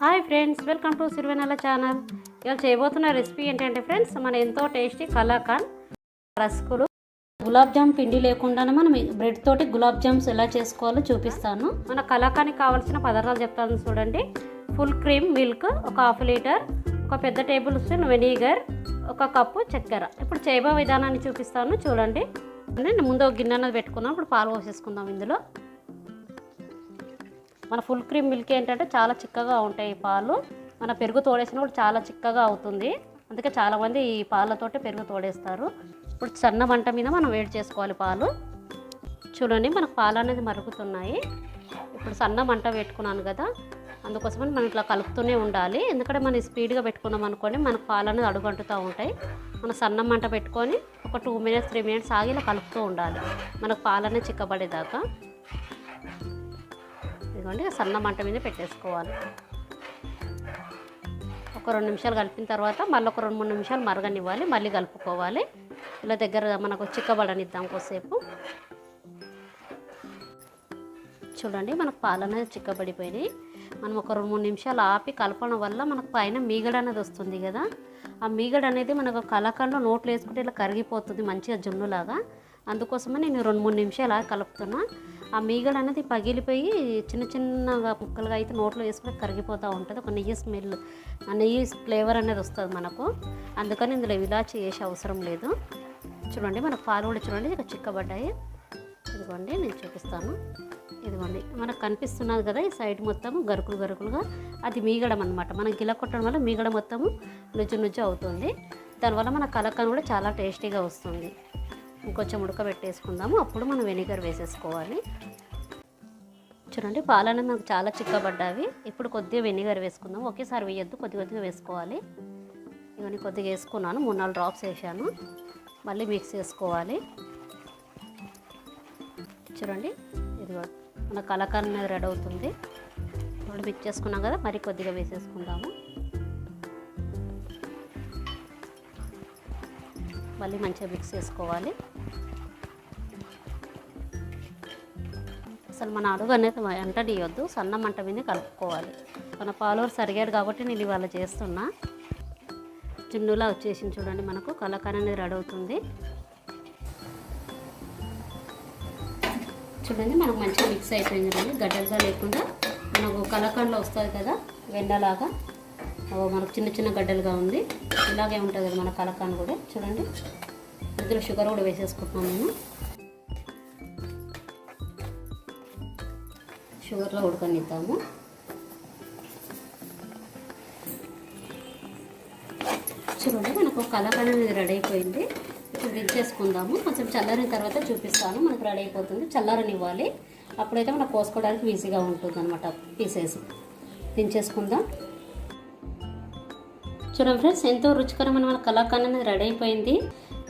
Hi friends welcome to Sirivennela channel. ఇవాళ చేయబోతున్న recipe ఏంటంటే ఫ్రెండ్స్ మన ఎంతో టేస్టీ కలాకాన్ రస్కులు. గులాబ్ జామ్ పిండి లేకుండానే మనం బ్రెడ్ తోటి గులాబ్ జామ్స్ ఎలా చేసుకోవాలో చూపిస్తాను. మన కలాకానికి కావాల్సిన పదార్థాలు చెప్తాను చూడండి. ఫుల్ క్రీమ్ మిల్క్ ఒక హాఫ్ లీటర్ ఒక పెద్ద టేబుల్ స్పూన్ వెనిగర్ ఒక కప్పు చక్కెర. ఇప్పుడు చేయబో విధానాన్ని చూపిస్తాను చూడండి. నేను ముందు ఒక గిన్నె అన్నది పెట్టుకున్నాను ఇప్పుడు పాలు పోసేసుకుందాం ఇందులో. మన ఫుల్ క్రీమ్ మిల్క్ ఏంటంటే చాలా చిక్కగా ఉంటాయి ఈ పాలు. మన పెరుగు తోడేసినప్పుడు చాలా చిక్కగా అవుతుంది. అందుకే చాలామంది ఈ పాలతోటి పెరుగు తోడేస్తారు. ఇప్పుడు సన్న మంట మీద మనం వేడి చేసుకోవాలి పాలు. చూడండి మనకు పాలు అనేది మరుగుతున్నాయి. ఇప్పుడు సన్న మంట పెట్టుకున్నాను కదా అందుకోసమని మనం ఇట్లా కలుపుతూనే ఉండాలి. ఎందుకంటే మనం స్పీడ్గా పెట్టుకున్నాం అనుకోండి మనకు పాలు అనేది అడుగంటుతూ ఉంటాయి. మనం సన్న మంట పెట్టుకొని ఒక టూ మినిట్స్ త్రీ మినిట్స్ ఆగి ఇలా కలుపుతూ ఉండాలి. మనకు పాలు అనేది చిక్కబడేదాకా. ఇదిగోండి సన్న మంట మీద పెట్టేసుకోవాలి. ఒక రెండు నిమిషాలు కలిపిన తర్వాత మళ్ళీ ఒక రెండు మూడు నిమిషాలు మరగనివ్వాలి మళ్ళీ కలుపుకోవాలి. ఇలా దగ్గర మనకు చిక్కబడనిద్దాం కొద్దిసేపు. చూడండి మనకు పాలు అనేది చిక్కబడిపోయినాయి మనం ఒక రెండు మూడు నిమిషాలు ఆపి కలపడం వల్ల మనకు పైన మీగడ అనేది వస్తుంది కదా. ఆ మీగడ అనేది మనకు కలకండ నోట్లు వేసుకుంటే ఇలా కరిగిపోతుంది మంచిగా జున్నులాగా. అందుకోసమే నేను రెండు మూడు నిమిషాలు ఆగి కలుపుతున్నా. ఆ మీగడ అనేది పగిలిపోయి చిన్న చిన్నగా ముక్కలుగా అయితే నోట్లో వేసుకుని కరిగిపోతూ ఉంటుంది. ఒక నెయ్యి స్మెల్ ఆ నెయ్యి ఫ్లేవర్ అనేది వస్తుంది మనకు. అందుకని ఇందులో ఇలాచి వేసే అవసరం లేదు. చూడండి మనకు పాలు కూడా చూడండి ఇక చిక్కబడ్డాయి. ఇదిగోండి నేను చూపిస్తాను. ఇదిగోండి మనకు కనిపిస్తున్నది కదా ఈ సైడ్ మొత్తం గరుకులు గరుకులుగా. అది మీగడం అనమాట మనం గిల కొట్టడం వల్ల మీగడ మొత్తము నుజ్జు నుజ్జు అవుతుంది. దానివల్ల మన కలకన్ కూడా చాలా టేస్టీగా వస్తుంది. ఇంకొంచెం ఉడకబెట్టేసుకుందాము. అప్పుడు మనం వెనిగర్ వేసేసుకోవాలి. చూడండి పాలన నాకు మనకు చాలా చిక్కబడ్డావి ఇప్పుడు కొద్దిగా వెనిగర్ వేసుకుందాం ఒకేసారి వేయొద్దు కొద్ది కొద్దిగా వేసుకోవాలి. ఇవన్నీ కొద్దిగా వేసుకున్నాను. మూడు నాలుగు డ్రాప్స్ వేసాను. మళ్ళీ మిక్స్ చేసుకోవాలి. చూడండి ఇదిగో మన కలకాన్ అనేది రెడీ అవుతుంది. ఇప్పుడు మిక్స్ చేసుకున్నాం కదా మరి కొద్దిగా వేసేసుకుందాము. మళ్ళీ మంచిగా మిక్స్ చేసుకోవాలి. అసలు మన అడుగు అనేది ఎంటడియొద్దు సన్న మంట మీద కలుపుకోవాలి. మన పాలూరు సరిగాడు కాబట్టి నేను ఇవాళ చేస్తున్నా. జున్నులా వచ్చేసింది చూడండి మనకు కలకాన్ అనేది రెడీ అవుతుంది. చూడండి మనకు మంచిగా మిక్స్ అయిపోయింది చూడండి గడ్డలుగా లేకుండా మనకు కలకండలో వస్తుంది కదా వెన్నలాగా మనకు చిన్న చిన్న గడ్డలుగా ఉంది. ఇలాగే ఉంటుంది కదా మన కలకాన్ కూడా చూడండి. ఇందులో షుగర్ కూడా వేసేసుకుంటున్నాం నేను షుగర్లో ఉడకనిద్దాము. చూడండి మనకు కలకాన్ అనేది రెడీ అయిపోయింది. ఇప్పుడు దించేసుకుందాము కొంచెం చల్లారిన తర్వాత చూపిస్తాను. మనకు రెడీ అయిపోతుంది. చల్లారనివ్వాలి. అప్పుడైతే మనకు కోసుకోవడానికి ఈజీగా ఉంటుంది అనమాట పీసెస్ దించేసుకుందాం చూడండి ఫ్రెండ్స్ ఎంతో రుచికరమైన మన కలాకాన్ అనేది రెడీ అయిపోయింది.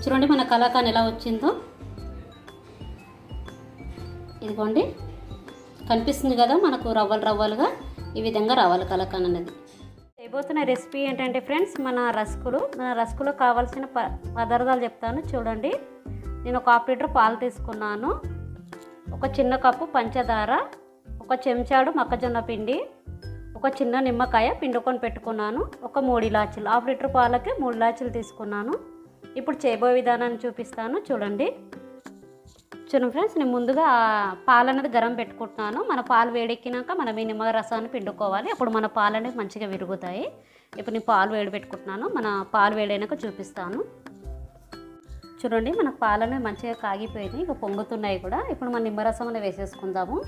చూడండి మన కలాకాన్ ఎలా వచ్చిందో. ఇదిగోండి. కనిపిస్తుంది కదా మనకు రవ్వలు రవ్వలుగా ఈ విధంగా రవ్వలు కలకన్ అనేది చేయబోతున్న రెసిపీ ఏంటంటే ఫ్రెండ్స్ మన రస్కులు మన రస్కులో కావాల్సిన ప పదార్థాలు చెప్తాను చూడండి. నేను ఒక హాఫ్ లీటర్ పాలు తీసుకున్నాను. ఒక చిన్న కప్పు పంచదార ఒక చెంచాడు మొక్కజొన్న పిండి ఒక చిన్న నిమ్మకాయ పిండుకొని పెట్టుకున్నాను. ఒక మూడు ఇలాచీలు హాఫ్ లీటర్ పాలకి మూడు ఇలాచీలు తీసుకున్నాను. ఇప్పుడు చేయబోయే విధానాన్ని చూపిస్తాను చూడండి. చూడండి ఫ్రెండ్స్ నేను ముందుగా పాలు అనేది గరం పెట్టుకుంటున్నాను. మన పాలు వేడెక్కినాక మనం ఈ నిమ్మ రసాన్ని పిండుకోవాలి. అప్పుడు మన పాలు అనేవి మంచిగా విరుగుతాయి. ఇప్పుడు నేను పాలు వేడి పెట్టుకుంటున్నాను. మన పాలు వేడైనాక చూపిస్తాను. చూడండి మన పాలు అనేవి మంచిగా కాగిపోయినాయి. ఇక పొంగుతున్నాయి కూడా. ఇప్పుడు మన నిమ్మరసం అనేది వేసేసుకుందాము.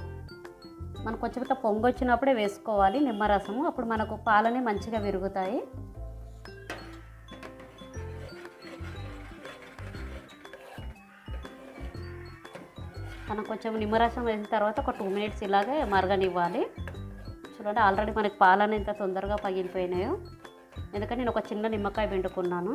మనకు కొంచెం ఇట్లా పొంగు వచ్చినప్పుడే వేసుకోవాలి నిమ్మరసము. అప్పుడు మనకు పాలనే మంచిగా విరుగుతాయి. మనం కొంచెం నిమ్మరసం వేసిన తర్వాత ఒక టూ మినిట్స్ ఇలాగే మరగనివ్వాలి. చూడండి ఆల్రెడీ మనకి పాలన ఎంత తొందరగా పగిలిపోయినాయో. ఎందుకంటే నేను ఒక చిన్న నిమ్మకాయ పిండుకున్నాను.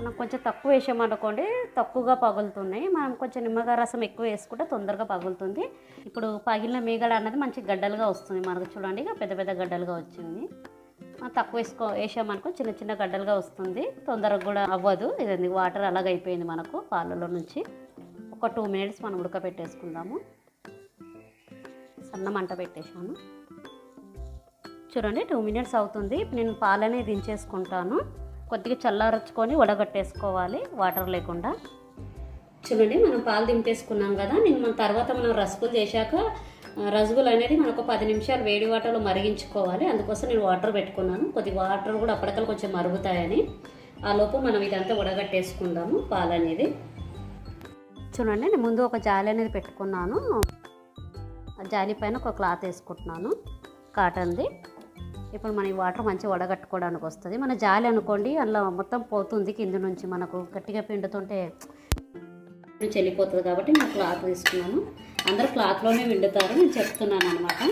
మనం కొంచెం తక్కువ వేసామనుకోండి తక్కువగా పగులుతున్నాయి. మనం కొంచెం నిమ్మకాయ రసం ఎక్కువ వేసుకుంటే తొందరగా పగులుతుంది. ఇప్పుడు పగిలిన మీగడ అన్నది మంచి గడ్డలుగా వస్తుంది మనకు చూడండి పెద్ద పెద్ద గడ్డలుగా వచ్చింది. తక్కువ వేసుకో వేసామనుకో చిన్న చిన్న గడ్డలుగా వస్తుంది. తొందరగా కూడా అవ్వదు. ఇదండి వాటర్ అలాగ అయిపోయింది మనకు పాలలో నుంచి. ఒక టూ మినిట్స్ మనం ఉడకబెట్టేసుకుందాము సన్న మంట పెట్టేశాను. చూడండి టూ మినిట్స్ అవుతుంది. ఇప్పుడు నేను పాలనే దించేసుకుంటాను. కొద్దిగా చల్లారచుకొని వడగట్టేసుకోవాలి వాటర్ లేకుండా. చూడండి మనం పాలు దింపేసుకున్నాం కదా. నేను మన తర్వాత మనం రసగులు చేశాక రసగులు అనేది మనకు పది నిమిషాలు వేడి వాటర్లో మరిగించుకోవాలి. అందుకోసం నేను వాటర్ పెట్టుకున్నాను. కొద్ది వాటర్ కూడా అప్పటికల్ కొంచెం మరుగుతాయని. ఆ లోపు మనం ఇదంతా వడగట్టేసుకుందాము పాలు అనేది చూడండి నేను ముందు ఒక జాలి అనేది పెట్టుకున్నాను. ఆ జాలి పైన ఒక క్లాత్ వేసుకుంటున్నాను కాటన్ది. ఇప్పుడు మన ఈ వాటర్ మంచిగా వడగట్టుకోవడానికి వస్తుంది. మన జాలి అనుకోండి అందులో మొత్తం పోతుంది కింద నుంచి. మనకు గట్టిగా పిండుతుంటే చెల్లిపోతుంది కాబట్టి నేను క్లాత్ తీసుకున్నాను. అందరూ క్లాత్లోనే విండుతారు నేను చెప్తున్నాను అనమాట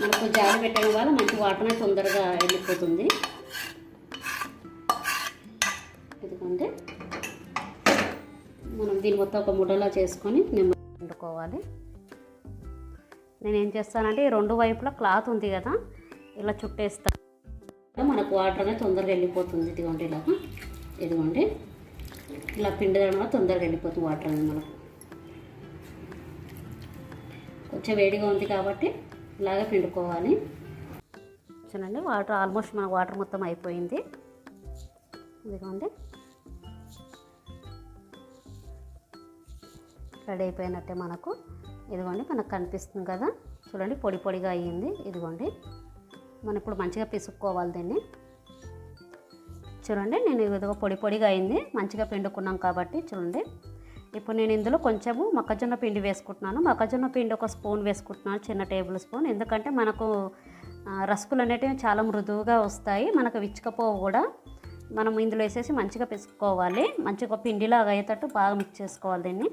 మనకు జాలి పెట్టడం వల్ల మంచి వాటర్నే తొందరగా వెళ్ళిపోతుంది. ఇదిగోండి. మనం దీన్ని మొత్తం ఒక ముడలా చేసుకొని నిమ్మ వండుకోవాలి. నేను ఏం చేస్తానంటే ఈ రెండు వైపులా క్లాత్ ఉంది కదా ఇలా చుట్టేస్తాను మనకు వాటర్ అనేది తొందరగా వెళ్ళిపోతుంది. ఇదిగోండి ఇలా. ఇదిగోండి. ఇలా పిండి వల్ల తొందరగా వెళ్ళిపోతుంది వాటర్ అనేది మనకు. కొంచెం వేడిగా ఉంది కాబట్టి ఇలాగ పిండుకోవాలి. చూడండి వాటర్ ఆల్మోస్ట్ మన వాటర్ మొత్తం అయిపోయింది. ఇదిగోండి. రెడీ అయిపోయినట్టే మనకు. ఇదిగోండి మనకు కనిపిస్తుంది కదా. చూడండి పొడి పొడిగా అయ్యింది. ఇదిగోండి. మనం ఇప్పుడు మంచిగా పిసుక్కోవాలి దీన్ని. చూడండి నేను ఇదిగో పొడి పొడిగా అయింది. మంచిగా పిండుకున్నాం కాబట్టి చూడండి. ఇప్పుడు నేను ఇందులో కొంచెము మొక్కజొన్న పిండి వేసుకుంటున్నాను. మొక్కజొన్న పిండి ఒక స్పూన్ వేసుకుంటున్నాను చిన్న టేబుల్ స్పూన్. ఎందుకంటే మనకు ఆ, అనేటివి చాలా మృదువుగా వస్తాయి. మనకు విచ్చుకపోవు కూడా మనం ఇందులో వేసేసి మంచిగా పిసుకోవాలి మంచిగా పిండిలాగా అయ్యేటట్టు బాగా మిక్స్ చేసుకోవాలి దీన్ని.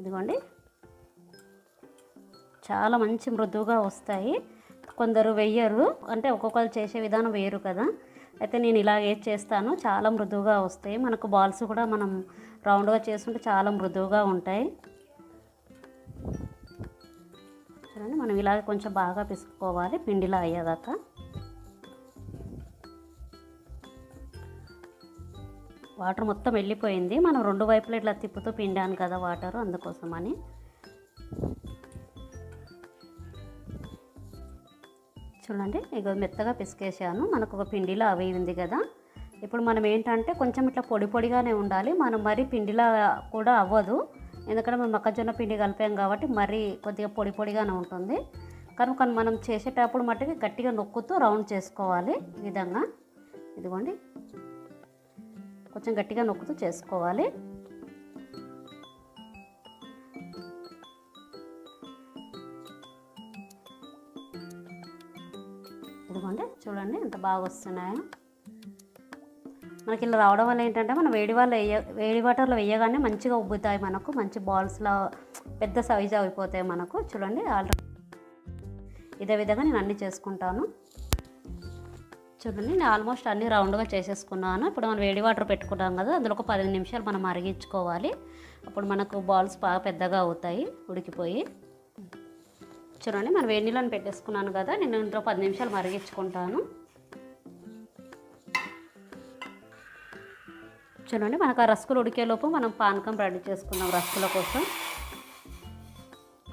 ఇదిగోండి. చాలా మంచి మృదువుగా వస్తాయి. కొందరు వెయ్యరు. అంటే ఒక్కొక్కరు చేసే విధానం వేరు కదా. అయితే నేను ఇలా చేస్తాను చాలా మృదువుగా వస్తాయి. మనకు బాల్స్ కూడా మనం రౌండ్గా చేసుకుంటే చాలా మృదువుగా ఉంటాయి. చూడండి మనం ఇలాగ కొంచెం బాగా పిసుకోవాలి పిండిలా అయ్యేదాకా. వాటర్ మొత్తం వెళ్ళిపోయింది. మనం రెండు వైపులా ఇట్లా తిప్పుతూ పిండాను కదా వాటర్ అందుకోసమని. చూడండి. ఇక మెత్తగా పిసికేసాను మనకు ఒక పిండిలో అవి ఉంది కదా. ఇప్పుడు మనం ఏంటంటే కొంచెం ఇట్లా పొడి పొడిగానే ఉండాలి. మనం మరీ పిండిలా కూడా అవ్వదు. ఎందుకంటే మనం మొక్కజొన్న పిండి కలిపాం కాబట్టి మరీ కొద్దిగా పొడి పొడిగానే ఉంటుంది. కనుక మనం చేసేటప్పుడు మట్టుకి గట్టిగా నొక్కుతూ రౌండ్ చేసుకోవాలి ఈ విధంగా. ఇదిగోండి. కొంచెం గట్టిగా నొక్కుతూ చేసుకోవాలి. ఇదిగోండి చూడండి ఎంత బాగా వస్తున్నాయో. మనకి ఇలా రావడం వల్ల ఏంటంటే మనం వేడి వాళ్ళ వేయ వేడి వాటర్లో వేయగానే మంచిగా ఉబ్బుతాయి మనకు మంచి బాల్స్లో పెద్ద సైజ్ అయిపోతాయి మనకు. చూడండి ఆల్రెడీ ఇదే విధంగా నేను అన్నీ చేసుకుంటాను. చూడండి నేను ఆల్మోస్ట్ అన్ని రౌండ్గా చేసేసుకున్నాను. ఇప్పుడు మనం వేడి వాటర్ పెట్టుకున్నాం కదా అందులో ఒక పది నిమిషాలు మనం మరిగించుకోవాలి. అప్పుడు మనకు బాల్స్ బాగా పెద్దగా అవుతాయి ఉడికిపోయి. చూడండి మనం వేడి నీళ్ళని పెట్టేసుకున్నాను కదా నేను ఇంట్లో పది నిమిషాలు మరిగించుకుంటాను. చూడండి మనకు ఆ రస్కులు ఉడికేలోపు మనం పానకం రెడీ చేసుకుందాం రస్కుల కోసం.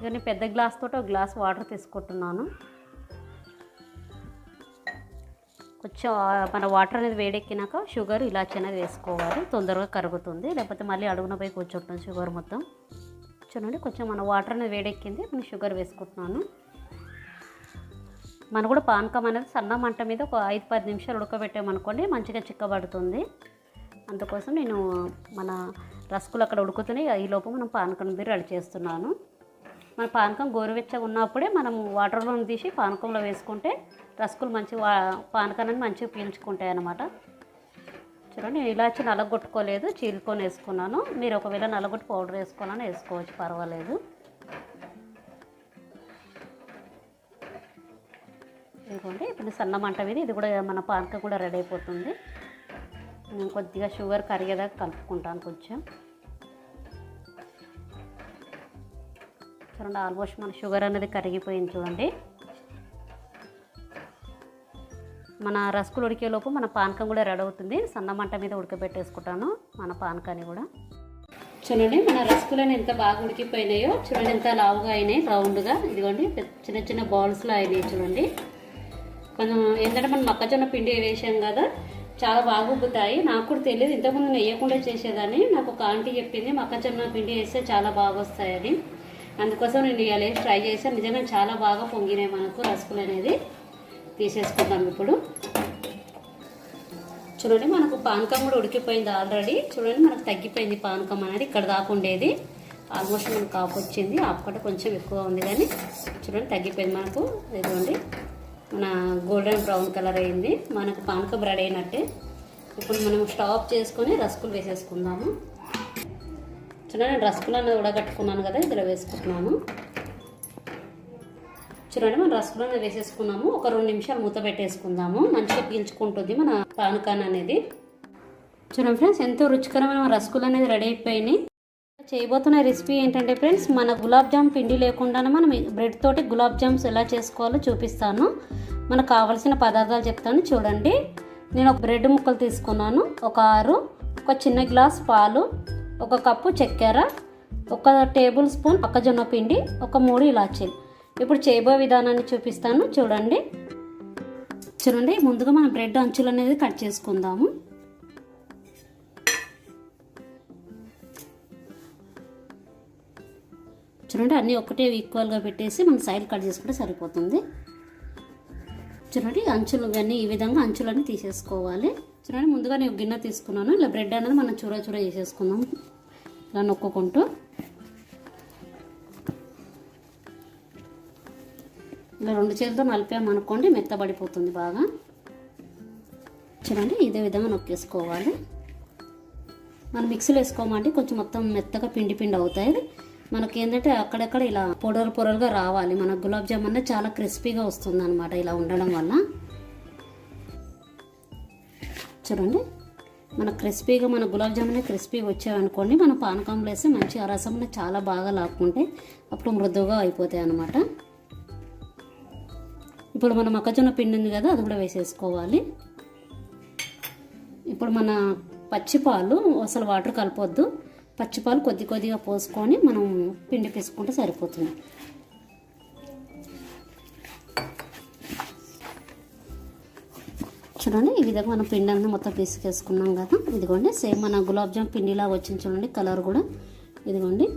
నేను పెద్ద గ్లాస్ తోటి ఒక గ్లాస్ వాటర్ తీసుకుంటున్నాను. కొంచెం మన వాటర్ అనేది వేడెక్కినాక షుగర్ ఇలాచి అనేది వేసుకోవాలి. తొందరగా కరుగుతుంది. లేకపోతే మళ్ళీ అడుగున పోయి కూర్చుంటుంది షుగర్ మొత్తం. చూడండి కొంచెం మన వాటర్ అనేది వేడెక్కింది నేను షుగర్ వేసుకుంటున్నాను. మనం కూడా పానకం అనేది సన్న మంట మీద ఒక ఐదు పది నిమిషాలు ఉడకబెట్టామనుకోండి మంచిగా చిక్కబడుతుంది. అందుకోసం నేను మన రసకులు అక్కడ ఉడుకుతున్నాయి ఈ లోపు మనం పానకం మీద రెడీ చేస్తున్నాను. మన పానకం గోరువెచ్చగా ఉన్నప్పుడే మనం వాటర్లో తీసి పానకంలో వేసుకుంటే రసకులు మంచి వా పానకాన్ని మంచిగా పీల్చుకుంటాయి అన్నమాట చూడండి నేను ఇలాచి నలగొట్టుకోలేదు చీలుకొని వేసుకున్నాను. మీరు ఒకవేళ నలగొట్టి పౌడర్ వేసుకున్నాను వేసుకోవచ్చు పర్వాలేదు. ఇదిగోండి ఇప్పుడు సన్న మంట మీద ఇది కూడా మన పానక కూడా రెడీ అయిపోతుంది. నేను కొద్దిగా షుగర్ కరిగేదాకా కలుపుకుంటాను కొంచెం. చూడండి ఆల్మోస్ట్ మన షుగర్ అనేది కరిగిపోయింది చూడండి. మన రసకులు ఉడికేలోపు మన పానకం కూడా రెడీ అవుతుంది. సన్న మంట మీద ఉడకబెట్టేసుకుంటాను మన పానకాన్ని కూడా. చూడండి మన రసకులను ఎంత బాగా ఉడికిపోయినాయో. చూడండి ఎంత లావుగా అయినాయి రౌండ్గా. ఇదిగోండి చిన్న చిన్న బౌల్స్లో అయినాయి చూడండి. కొంచెం ఏంటంటే మనం మొక్కజొన్న పిండి వేసాం కదా చాలా బాగా నాకు కూడా తెలియదు ఇంతకుముందు వేయకుండా చేసేదాన్ని. నాకు ఒక ఆంటీ చెప్పింది మొక్కజొన్న పిండి వేస్తే చాలా బాగా వస్తాయని. అందుకోసం నేను ఇవాళ ట్రై చేశాను నిజంగా చాలా బాగా పొంగినాయి మనకు రసకులు అనేది. తీసేసుకుందాం ఇప్పుడు. చూడండి మనకు పానకం కూడా ఉడికిపోయింది ఆల్రెడీ చూడండి మనకు తగ్గిపోయింది పానకం అనేది ఇక్కడ దాకా ఉండేది. ఆల్మోస్ట్ మనకు కాపు వచ్చింది ఆపుకట్ట కొంచెం ఎక్కువ ఉంది కానీ చూడండి తగ్గిపోయింది మనకు. ఇదిగోండి మన గోల్డెన్ బ్రౌన్ కలర్ అయింది. మనకు పానకం రెడీ అయినట్టే. ఇప్పుడు మనం స్టవ్ ఆఫ్ చేసుకొని రస్కులు వేసేసుకుందాము. చూడండి రస్కులు అనేది ఉడగట్టుకున్నాను కదా ఇందులో వేసుకుంటున్నాను. చూడండి మనం రసగుల్లా వేసేసుకున్నాము. ఒక రెండు నిమిషాలు మూత పెట్టేసుకుందాము. మంచిగా పీల్చుకుంటుంది మన పానకాన్ అనేది. చూడండి ఫ్రెండ్స్ ఎంతో రుచికరమైన రసగుల్లా అనేది రెడీ అయిపోయినాయి. చేయబోతున్న రెసిపీ ఏంటంటే ఫ్రెండ్స్ మన గులాబ్ జామ్ పిండి లేకుండానే మనం బ్రెడ్ తోటి గులాబ్ జామ్స్ ఎలా చేసుకోవాలో చూపిస్తాను. మనకు కావాల్సిన పదార్థాలు చెప్తాను. చూడండి నేను ఒక బ్రెడ్ ముక్కలు తీసుకున్నాను. ఒక ఆరు ఒక చిన్న గ్లాస్ పాలు ఒక కప్పు చక్కెర ఒక టేబుల్ స్పూన్ మొక్కజొన్న పిండి ఒక మూడు ఇలాచీలు. ఇప్పుడు చేయబో విధానాన్ని చూపిస్తాను. చూడండి. చూడండి ముందుగా మనం బ్రెడ్ అంచులు అనేది కట్ చేసుకుందాము. చూడండి అన్నీ ఒకటే ఈక్వల్గా పెట్టేసి మనం సైడ్ కట్ చేసుకుంటే సరిపోతుంది. చూడండి అంచులు ఇవన్నీ ఈ విధంగా అంచులన్నీ తీసేసుకోవాలి. చూడండి ముందుగా నేను గిన్నె తీసుకున్నాను. ఇలా బ్రెడ్ అనేది మనం చూర చూర చేసేసుకుందాం ఇలా నొక్కుంటూ ఇలా రెండు చేతులతో నలిపామనుకోండి మెత్తబడిపోతుంది బాగా. చూడండి ఇదే విధంగా నొక్కేసుకోవాలి. మనం మిక్సీలో వేసుకోమండి కొంచెం మొత్తం మెత్తగా పిండి పిండి అవుతాయి. మనకి ఏంటంటే అక్కడక్కడ ఇలా పొడలు పొడలుగా రావాలి. మన గులాబ్ జామ్ అనేది చాలా క్రిస్పీగా వస్తుంది అనమాట ఇలా ఉండడం వల్ల. చూడండి మన క్రిస్పీగా మన గులాబ్ జామున్ క్రిస్పీగా వచ్చాయనుకోండి మనం పానకంలో వేస్తే మంచి ఆ రసం చాలా బాగా లాక్కుంటే అప్పుడు మృదువుగా అయిపోతాయి అన్నమాట ఇప్పుడు మన మొక్కజొన్న పిండి ఉంది కదా అది కూడా వేసేసుకోవాలి. ఇప్పుడు మన పచ్చిపాలు అసలు వాటర్ కలపొద్దు. పచ్చిపాలు కొద్ది కొద్దిగా పోసుకొని మనం పిండి పిసుకుంటే సరిపోతుంది. చూడండి ఈ విధంగా మనం పిండి అంతా మొత్తం పిసికేసుకున్నాం కదా. ఇదిగోండి సేమ్ మన గులాబ్ జామ్ పిండిలాగా వచ్చింది చూడండి కలర్ కూడా. ఇదిగోండి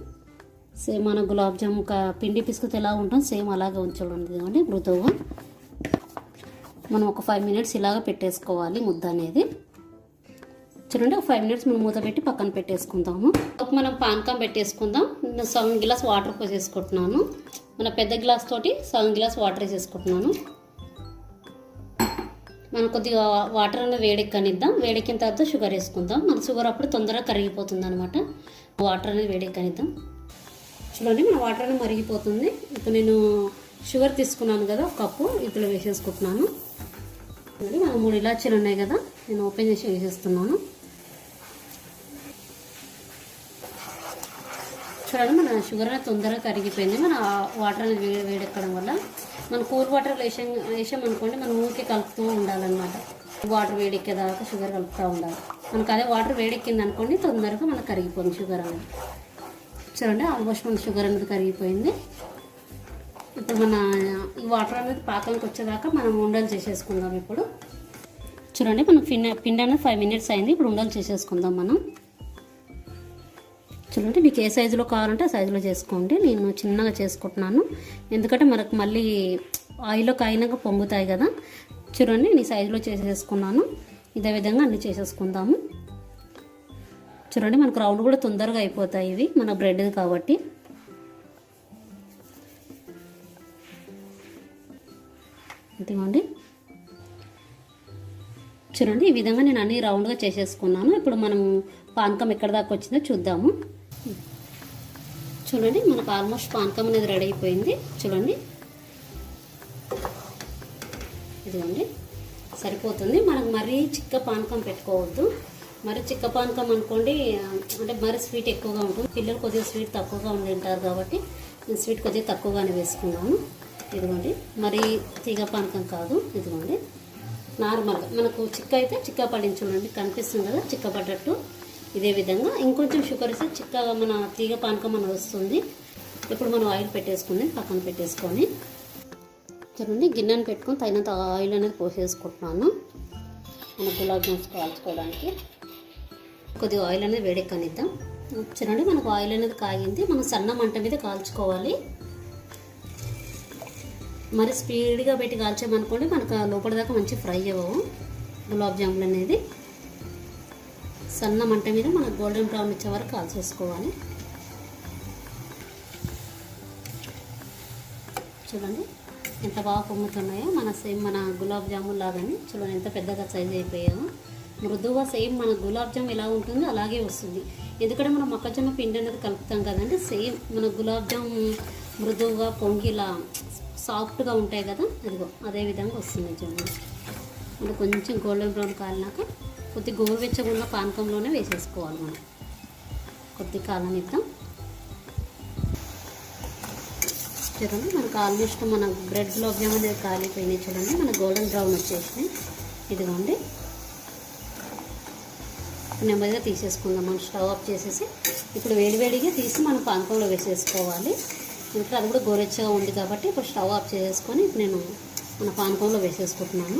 సేమ్ మన గులాబ్ జామ్ పిండి పిసుకుతే ఎలా ఉంటాం సేమ్ అలాగే ఉంచండి ఇదిగోండి మృదువుగా. మనం ఒక ఫైవ్ మినిట్స్ ఇలాగ పెట్టేసుకోవాలి ముద్ద అనేది. చూడండి ఒక ఫైవ్ మినిట్స్ మనం మూత పెట్టి పక్కన పెట్టేసుకుందాము. ఒక మనం పానకం పెట్టేసుకుందాం. నేను సగం గ్లాస్ వాటర్ పోసేసుకుంటున్నాను. మన పెద్ద గ్లాస్ తోటి సగం గ్లాస్ వాటర్ వేసేసుకుంటున్నాను. మనం కొద్దిగా వాటర్ అనేది వేడెక్కనిద్దాం. వేడెక్కిన తర్వాత షుగర్ వేసుకుందాం. మన షుగర్ అప్పుడు తొందరగా కరిగిపోతుంది అనమాట వాటర్ అనేది వేడెక్కనిద్దాం. చూడండి మన వాటర్ అనేది మరిగిపోతుంది. ఇప్పుడు నేను షుగర్ తీసుకున్నాను కదా ఒక కప్పు ఇందులో వేసేసుకుంటున్నాను. చూడండి మన మూడు ఇలాచీలు ఉన్నాయి కదా నేను ఓపెన్ చేసి వేసేస్తున్నాను. చూడండి మన షుగర్ అనేది తొందరగా కరిగిపోయింది. మన వాటర్ అనేది వేడెక్కడం వల్ల మన కూల్ వాటర్ వేసాం వేసామనుకోండి మనం ఊరికే కలుపుతూ ఉండాలన్నమాట. వాటర్ వేడెక్కేదాకా షుగర్ కలుపుతూ ఉండాలి. మనకు అదే వాటర్ వేడెక్కింది అనుకోండి తొందరగా మనకు కరిగిపోయింది షుగర్ అనేది. చూడండి ఆల్మోస్ట్ మన షుగర్ అనేది కరిగిపోయింది. ఇప్పుడు మన ఈ వాటర్ అనేది పాకంకి వచ్చేదాకా మనం ఉండలు చేసేసుకుందాం ఇప్పుడు. చూడండి మనం పిండి పిండి అనేది ఫైవ్ మినిట్స్ అయింది. ఇప్పుడు ఉండలు చేసేసుకుందాం మనం. చూడండి మీకు ఏ సైజులో కావాలంటే ఆ సైజులో చేసుకోండి. నేను చిన్నగా చేసుకుంటున్నాను. ఎందుకంటే మనకు మళ్ళీ ఆయిల్లో కాయినాక పొంగుతాయి కదా. చూడండి నేను సైజులో చేసేసుకున్నాను. ఇదే విధంగా అన్ని చేసేసుకుందాము. చూడండి మనకు రౌండ్ కూడా తొందరగా అయిపోతాయి ఇవి. మన బ్రెడ్ కాబట్టి. ఇదిగోండి చూడండి ఈ విధంగా నేను అన్ని రౌండ్గా చేసేసుకున్నాను. ఇప్పుడు మనం పానకం ఎక్కడ దాకా వచ్చిందో చూద్దాము. చూడండి మనకు ఆల్మోస్ట్ పానకం అనేది రెడీ అయిపోయింది. చూడండి. ఇదిగోండి సరిపోతుంది. మనకు మరీ చిక్క పానకం పెట్టుకోవద్దు. మరి చిక్క పానకం అనుకోండి అంటే మరి స్వీట్ ఎక్కువగా ఉంటుంది. పిల్లలు కొద్దిగా స్వీట్ తక్కువగా ఉండి ఉంటారు కాబట్టి నేను స్వీట్ కొద్దిగా తక్కువగానే వేసుకున్నాను ఇదిగోండి. మరి తీగ పానకం కాదు ఇదిగోండి. నార్మల్గా మనకు చిక్క అయితే చిక్క పడింది చూడండి కనిపిస్తుంది కదా చిక్క పడ్డట్టు. ఇదే విధంగా ఇంకొంచెం షుగర్ ఇస్తే చిక్కగా మన తీగ పానకం మన వస్తుంది. ఇప్పుడు మనం ఆయిల్ పెట్టేసుకుని పక్కన పెట్టేసుకొని చూడండి గిన్నెను పెట్టుకొని తగినంత ఆయిల్ అనేది పోసేసుకుంటున్నాను. మన గులాబ్ జామ్స్ కాల్చుకోవడానికి. కొద్దిగా ఆయిల్ అనేది వేడెక్కనిద్దాం. చూడండి మనకు ఆయిల్ అనేది కాగింది. మనం సన్న మంట మీద కాల్చుకోవాలి. మరి స్పీడ్గా పెట్టి కాల్చామనుకోండి మనకు లోపల దాకా మంచి ఫ్రై అవ్వవు. గులాబ్ జాములు అనేది. సన్న మంట మీద మనకు గోల్డెన్ బ్రౌన్ వచ్చే వరకు కాల్చేసుకోవాలి. చూడండి ఎంత బాగా పొంగుతున్నాయో మన సేమ్ మన గులాబ్ జామున్ లాగానే. చూడండి ఎంత పెద్దగా సైజ్ అయిపోయాము మృదువుగా సేమ్ మన గులాబ్ జామ్ ఎలా ఉంటుందో అలాగే వస్తుంది. ఎందుకంటే మనం మొక్కజొన్న పిండి అనేది కలుపుతాం కదండి. సేమ్ మన గులాబ్ జామ్ మృదువుగా పొంగిలా సాఫ్ట్గా ఉంటాయి కదా అదిగో అదే విధంగా వస్తుంది చూడండి. అంటే కొంచెం గోల్డెన్ బ్రౌన్ కాలినాక కొద్ది గోరువెచ్చగా ఉన్న పానకంలోనే వేసేసుకోవాలి మనం. కొద్ది కాలనిద్దాం. చూడండి మనకు ఆల్మోస్ట్ మన బ్రెడ్ గులాబ్ అనేది కాలిపోయినాయి చూడండి. మన గోల్డెన్ బ్రౌన్ వచ్చేసినాయి. ఇదిగోండి. నెమ్మదిగా తీసేసుకుందాం. మనం స్టవ్ ఆఫ్ చేసేసి ఇప్పుడు వేడివేడిగా తీసి మనం పానకంలో వేసేసుకోవాలి. ఇంకా అది కూడా గోరెచ్చగా ఉంది కాబట్టి ఇప్పుడు స్టవ్ ఆఫ్ చేసేసుకొని నేను మన పానకంలో వేసేసుకుంటున్నాను.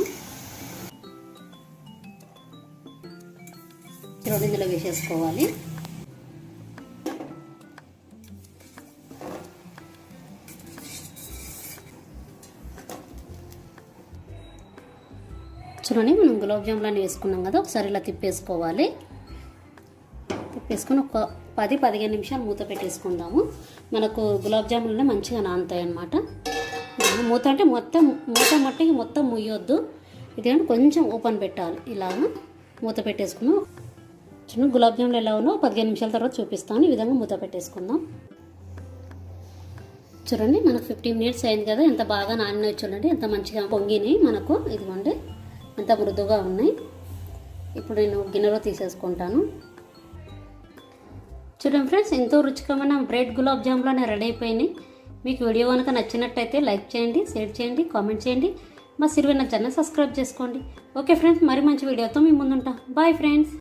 చూడండి ఇందులో వేసేసుకోవాలి. చూడండి మనం గులాబ్ జాములని వేసుకున్నాం కదా ఒకసారి ఇలా తిప్పేసుకోవాలి. తిప్పేసుకొని ఒక పది పదిహేను నిమిషాలు మూత పెట్టేసుకుందాము. మనకు గులాబ్ జాములు మంచిగా నానుతాయి అన్నమాట మూత అంటే మొత్తం మూత మట్టికి మొత్తం ముయ్యొద్దు. ఇది కొంచెం ఓపెన్ పెట్టాలి. ఇలాగా మూత పెట్టేసుకున్నాం. చిన్న గులాబ్ జాములు ఎలా ఉన్నో పదిహేను నిమిషాల తర్వాత చూపిస్తాను. ఈ విధంగా మూత పెట్టేసుకుందాం. చూడండి మనకు ఫిఫ్టీన్ మినిట్స్ అయింది కదా. ఎంత బాగా నానినాయి చూడండి. ఎంత మంచిగా పొంగినాయి మనకు. ఇదిగోండి ఎంత మృదువుగా ఉన్నాయి. ఇప్పుడు నేను గిన్నెలో తీసేసుకుంటాను. చూడండి ఫ్రెండ్స్ ఎంతో రుచికరమైన బ్రెడ్ గులాబ్ జాములు రెడీ అయిపోయినాయి. మీకు వీడియో కనుక నచ్చినట్టయితే లైక్ చేయండి షేర్ చేయండి కామెంట్ చేయండి. మా సిరివైన ఛానల్ సబ్స్క్రైబ్ చేసుకోండి. ఓకే ఫ్రెండ్స్ మరి మంచి వీడియోతో మీ ముందుంటా. Bye friends.